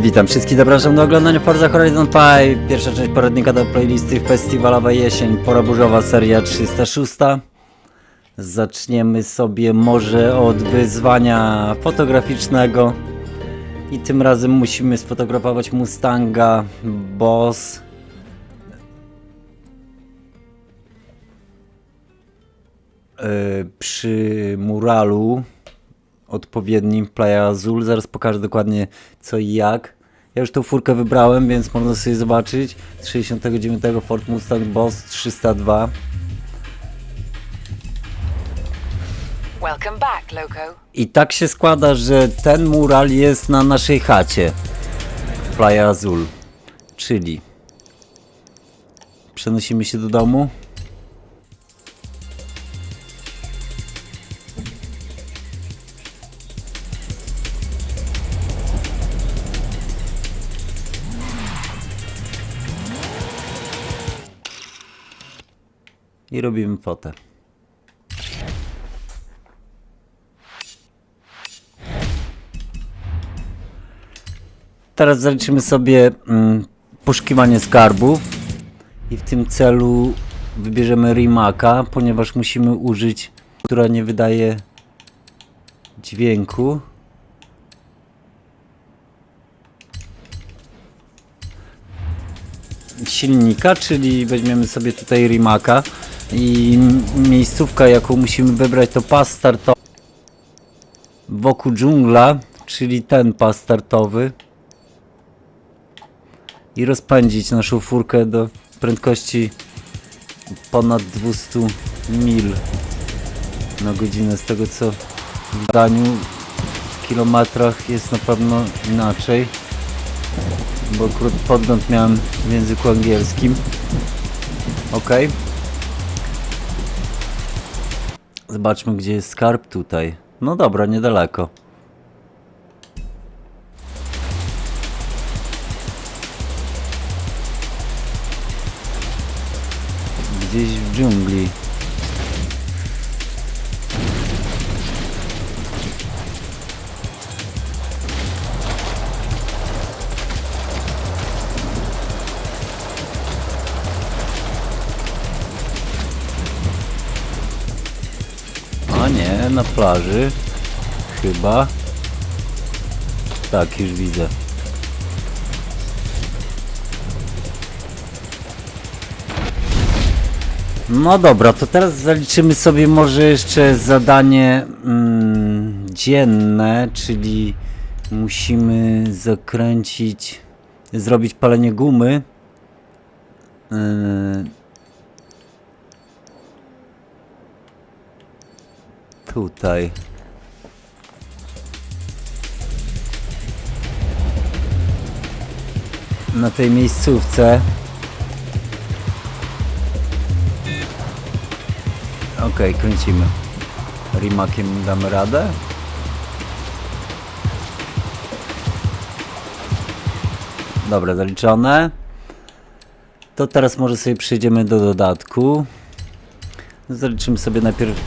Witam wszystkich, zapraszam do oglądania Forza Horizon 5. Pierwsza część poradnika do playlisty festiwalowa jesień, pora burzowa, seria 306. Zaczniemy sobie może od wyzwania fotograficznego. I tym razem musimy sfotografować Mustanga Boss. e, przy muralu odpowiednim Playa Azul. Zaraz pokażę dokładnie co i jak. Ja już tą furkę wybrałem, więc można sobie zobaczyć. Z 69 Ford Mustang Boss 302. Welcome back, Loco. I tak się składa, że ten mural jest na naszej chacie Playa Azul. Czyli przenosimy się do domu. I robimy fotę. Teraz zaliczymy sobie mm, poszukiwanie skarbów i w tym celu wybierzemy Rimaka, ponieważ musimy użyć, która nie wydaje dźwięku. silnika, czyli weźmiemy sobie tutaj Rimaka i miejscówka jaką musimy wybrać to pas startowy wokół dżungla, czyli ten pas startowy i rozpędzić naszą furkę do prędkości ponad 200 mil na godzinę. Z tego co w zdaniu w kilometrach jest na pewno inaczej, bo akurat podgląd miałem w języku angielskim. Ok. Zobaczmy gdzie jest skarb tutaj. No dobra, niedaleko. Gdzieś w dżungli. Plaży. Chyba. Tak, już widzę. No dobra, to teraz zaliczymy sobie może jeszcze zadanie mm, dzienne, czyli musimy zakręcić, zrobić palenie gumy. Yy, tutaj. Na tej miejscówce. Okej, kręcimy. Rimakiem damy radę. Dobra, zaliczone. To teraz może sobie przejdziemy do dodatku. Zaliczymy sobie najpierw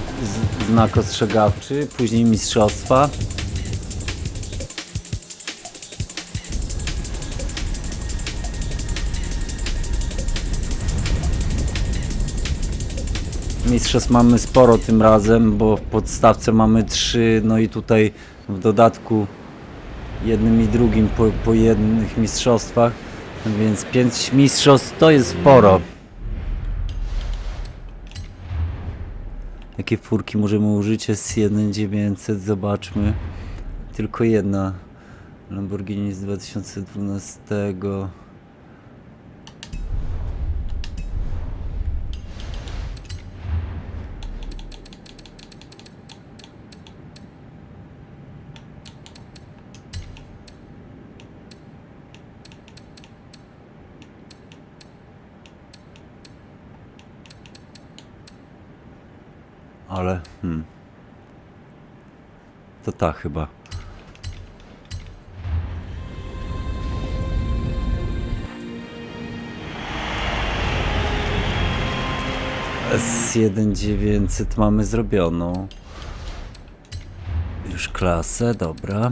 znak ostrzegawczy, później mistrzostwa. Mistrzostw mamy sporo tym razem, bo w podstawce mamy trzy, no i tutaj w dodatku jednym i drugim po, po jednych mistrzostwach, więc pięć mistrzostw to jest sporo. Jakie furki możemy użyć? S1900, zobaczmy. Tylko jedna. Lamborghini z 2012. Ale, hmm. To ta chyba. S1900 mamy zrobioną. Już klasę, dobra.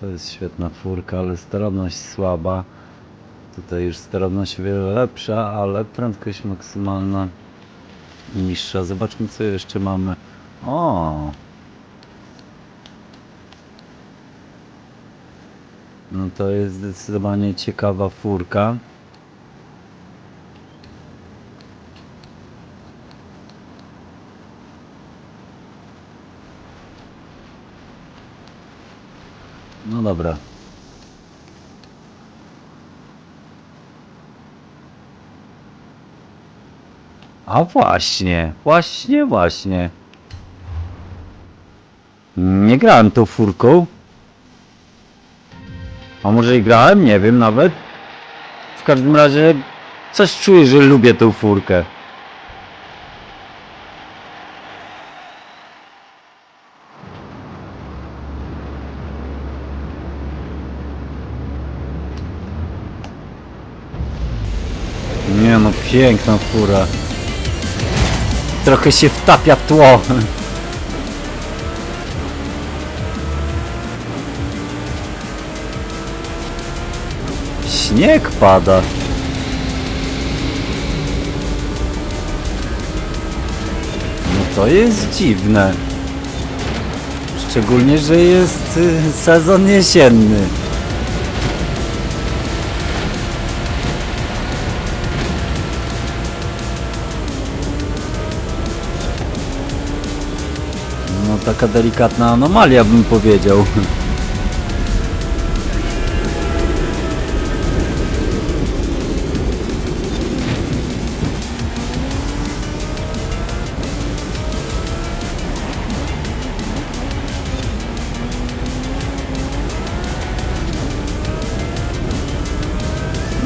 To jest świetna furka, ale sterowność słaba. Tutaj już sterowność o wiele lepsza, ale prędkość maksymalna niższa. Zobaczmy co jeszcze mamy. O! No to jest zdecydowanie ciekawa furka. No dobra. A właśnie, właśnie, właśnie. Nie grałem tą furką. A może i grałem? Nie wiem nawet. W każdym razie coś czuję, że lubię tą furkę. Nie no, piękna fura. Trochę się wtapia w tło. Śnieg pada. No to jest dziwne. Szczególnie, że jest y, sezon jesienny. Taka delikatna anomalia bym powiedział.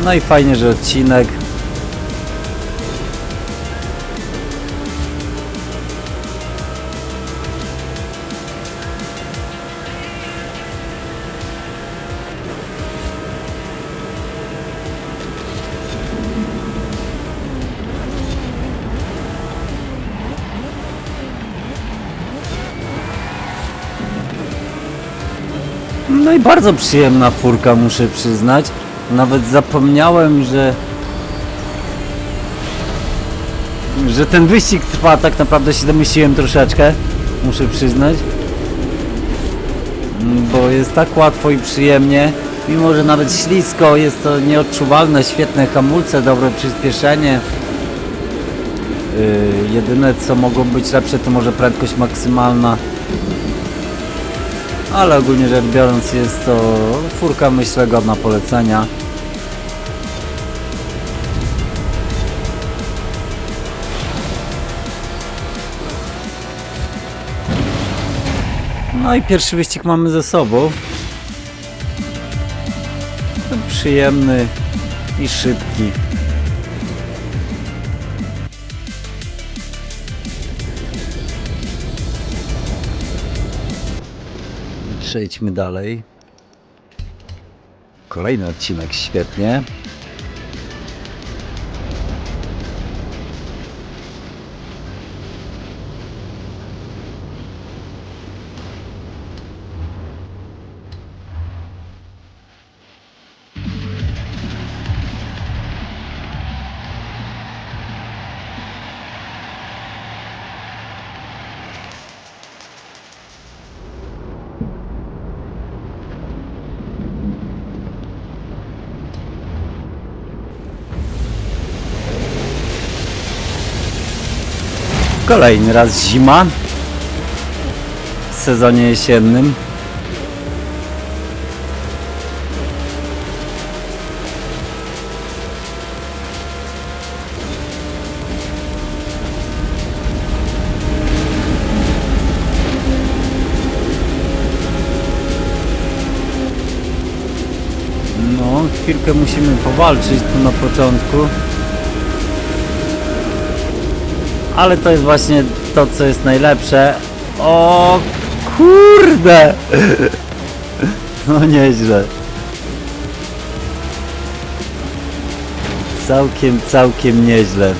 No i fajnie, że odcinek. No i bardzo przyjemna furka, muszę przyznać. Nawet zapomniałem, że że ten wyścig trwa, tak naprawdę się domyśliłem troszeczkę, muszę przyznać. Mm, Bo jest tak łatwo i przyjemnie, mimo że nawet ślisko, jest to nieodczuwalne, świetne hamulce, dobre przyspieszenie. Yy, jedyne co mogło być lepsze to może prędkość maksymalna. Ale ogólnie rzecz biorąc jest to furka myślę godna polecenia. No i pierwszy wyścig mamy ze sobą. Przyjemny i szybki. Przejdźmy dalej. Kolejny odcinek, świetnie. Kolejny raz zima w sezonie jesiennym. No, chwilkę musimy powalczyć tu na początku. Ale to jest właśnie to, co jest najlepsze. O kurde! No nieźle. Całkiem, całkiem nieźle.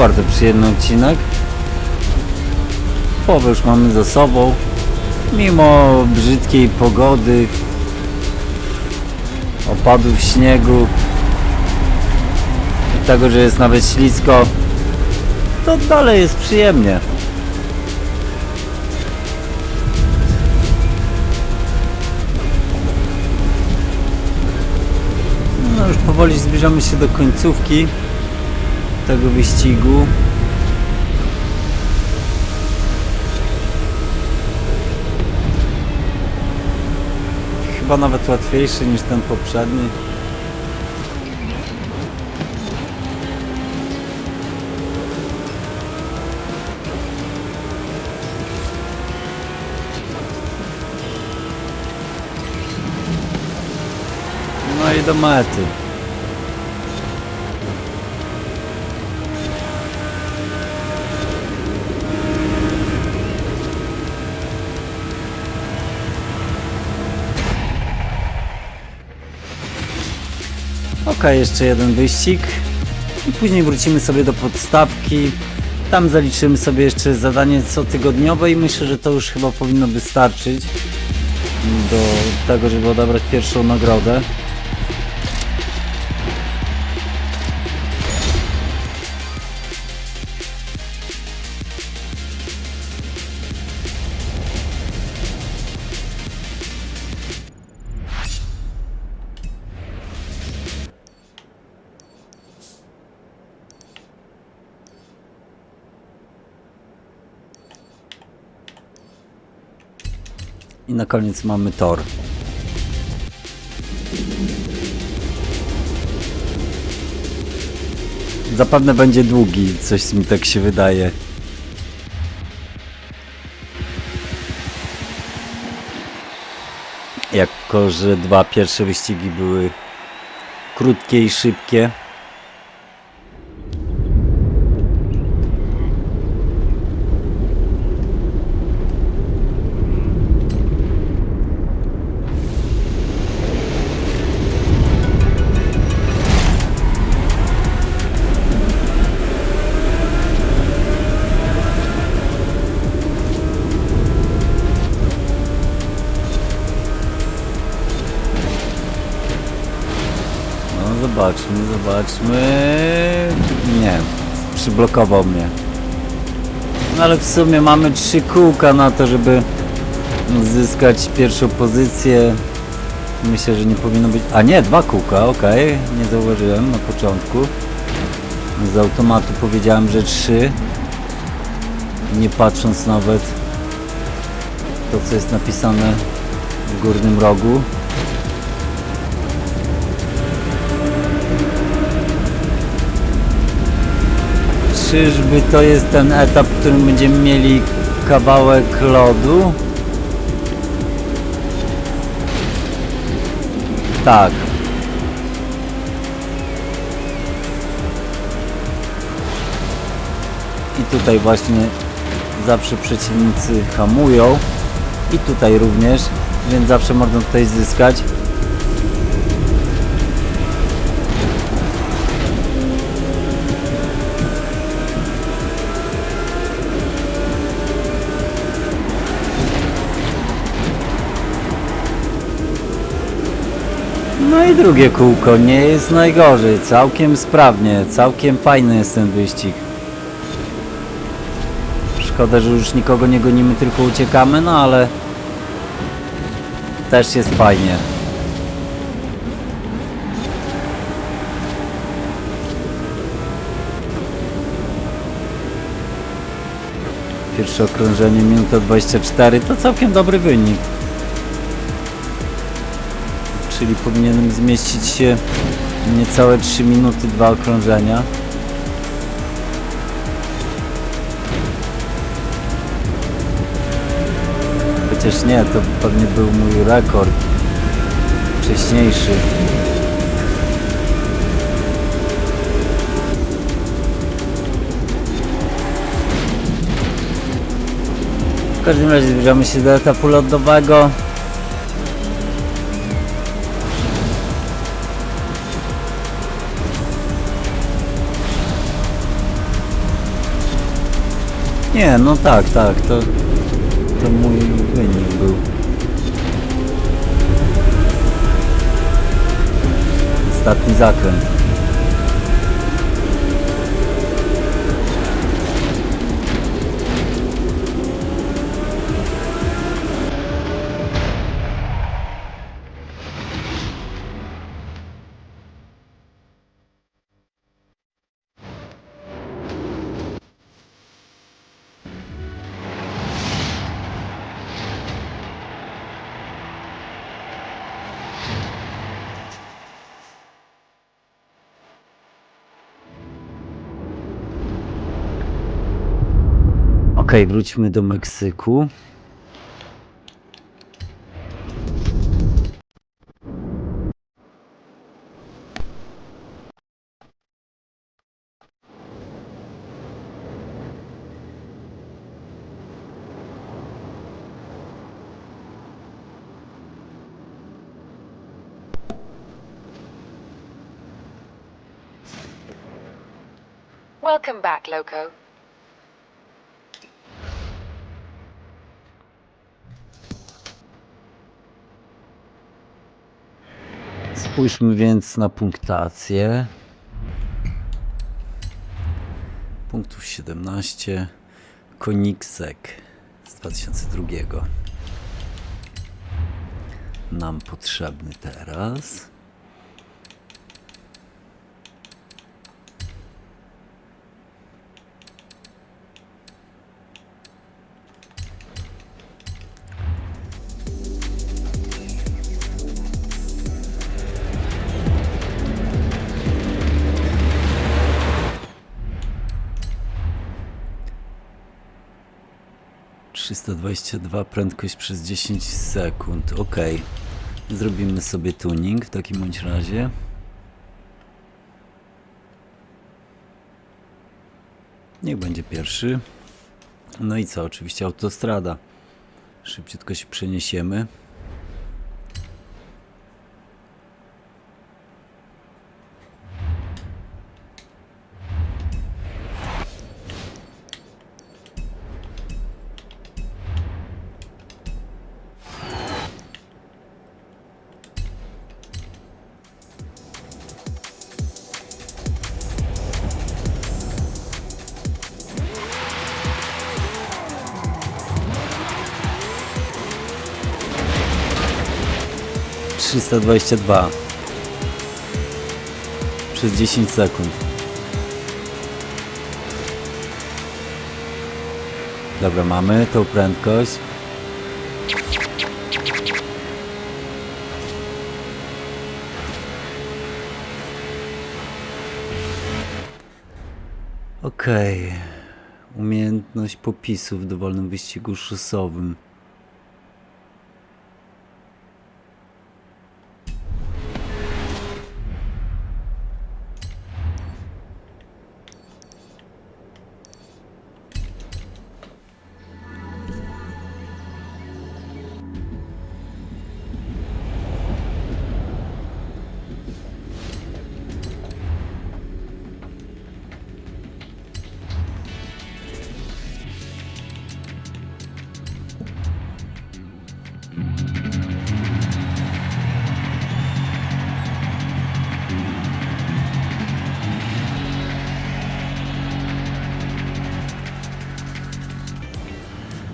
Bardzo przyjemny odcinek. Połowę już mamy za sobą. Mimo brzydkiej pogody, opadów śniegu, i tego, że jest nawet ślisko, to dalej jest przyjemnie. No już powoli zbliżamy się do końcówki tego wyścigu. Chyba nawet łatwiejszy niż ten poprzedni. No i do mety. Ok, jeszcze jeden wyścig i później wrócimy sobie do podstawki. Tam zaliczymy sobie jeszcze zadanie cotygodniowe i myślę, że to już chyba powinno wystarczyć do tego, żeby odebrać pierwszą nagrodę. I na koniec mamy tor. Zapewne będzie długi, coś mi tak się wydaje. Jako, że dwa pierwsze wyścigi były krótkie i szybkie. Zobaczmy, zobaczmy. Nie, przyblokował mnie. No ale w sumie mamy trzy kółka na to, żeby zyskać pierwszą pozycję. Myślę, że nie powinno być... A nie, dwa kółka, okej. Nie zauważyłem na początku. Z automatu powiedziałem, że trzy. Nie patrząc nawet to, co jest napisane w górnym rogu. Czyżby to jest ten etap, w którym będziemy mieli kawałek lodu? Tak. I tutaj właśnie zawsze przeciwnicy hamują. I tutaj również, więc zawsze można tutaj zyskać. Drugie kółko, nie jest najgorzej, całkiem sprawnie, całkiem fajny jest ten wyścig. Szkoda, że już nikogo nie gonimy, tylko uciekamy, no ale też jest fajnie. Pierwsze okrążenie minuta 24 to całkiem dobry wynik. Czyli powinienem zmieścić się niecałe 3 minuty, dwa okrążenia. Chociaż nie, to pewnie był mój rekord wcześniejszy. W każdym razie zbliżamy się do etapu lodowego. Nie, no tak, tak, to, to mój wynik był. Ostatni zakręt. Okej, wróćmy do Meksyku. Welcome back, Loco. Spójrzmy więc na punktację. Punktów 17. Koniksek z 2002. Nam potrzebny teraz. Trzysta dwadzieścia dwa prędkość przez 10 sekund. Ok. Zrobimy sobie tuning w takim bądź razie. Niech będzie pierwszy. No i co? Oczywiście autostrada. Szybciutko się przeniesiemy. Trzysta dwadzieścia dwa przez 10 sekund. Dobra, mamy tą prędkość. Okej. Umiejętność popisu w dowolnym wyścigu szosowym.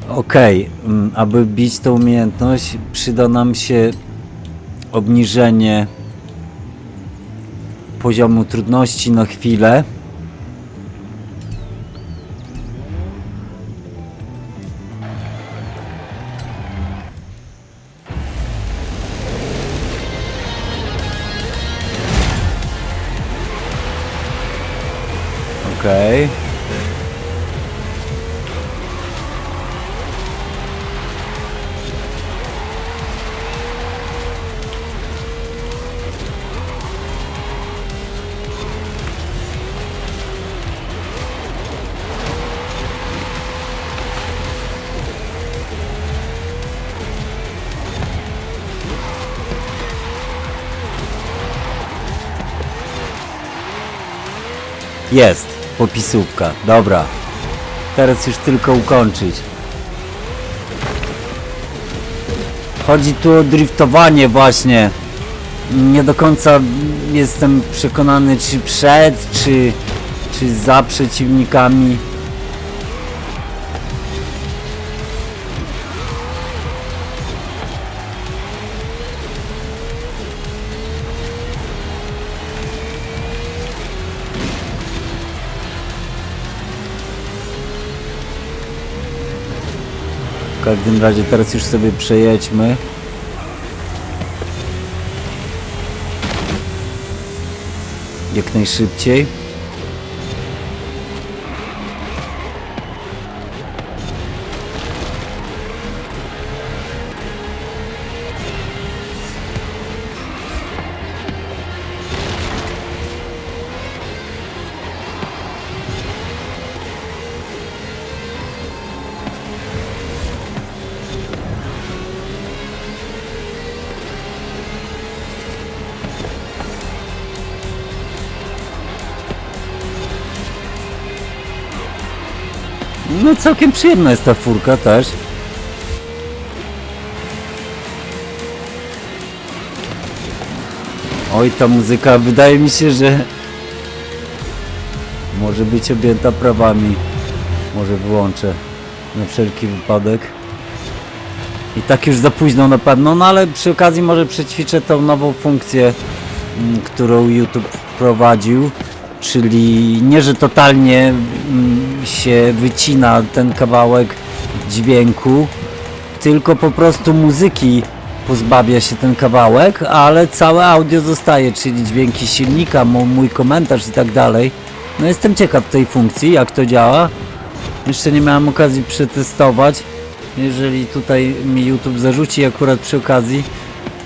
Okej, mm, aby bić tą umiejętność, przyda nam się obniżenie poziomu trudności na chwilę. Jest, popisówka, dobra. Teraz już tylko ukończyć. Chodzi tu o driftowanie właśnie. Nie do końca jestem przekonany czy przed, czy, czy za przeciwnikami. Każdym razie teraz już sobie przejedźmy. Jak najszybciej. Całkiem przyjemna jest ta furka też. Oj, ta muzyka wydaje mi się, że może być objęta prawami. Może wyłączę na wszelki wypadek. I tak już za późno na pewno, no ale przy okazji może przećwiczę tą nową funkcję, mm, którą YouTube wprowadził, czyli nie, że totalnie się wycina ten kawałek dźwięku, tylko po prostu muzyki pozbawia się ten kawałek, ale całe audio zostaje, czyli dźwięki silnika, mój komentarz i tak dalej. No jestem ciekaw tej funkcji, jak to działa. Jeszcze nie miałem okazji przetestować. Jeżeli tutaj mi YouTube zarzuci akurat przy okazji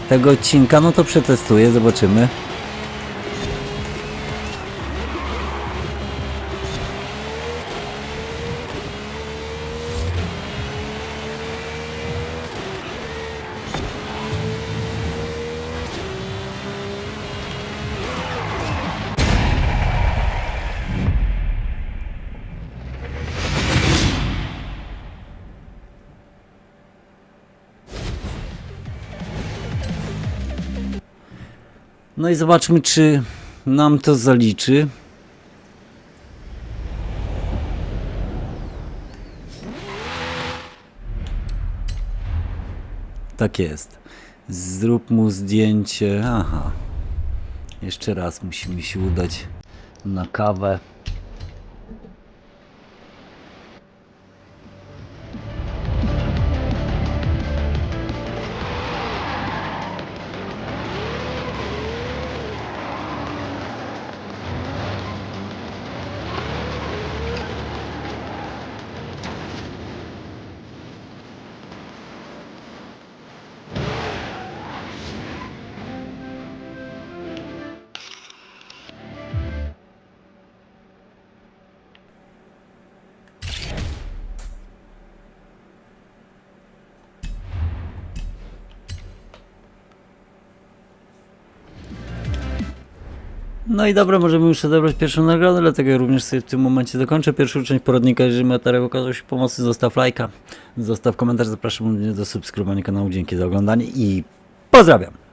tego odcinka, no to przetestuję, zobaczymy. No i zobaczmy, czy nam to zaliczy. Tak jest. Zrób mu zdjęcie. Aha. Jeszcze raz musimy się udać na kawę. No i dobra, możemy już odebrać pierwszą nagrodę, dlatego również sobie w tym momencie dokończę pierwszą część poradnika. Jeżeli materiał okazał się pomocy, zostaw lajka, zostaw komentarz, zapraszam również do subskrybowania kanału. Dzięki za oglądanie i pozdrawiam!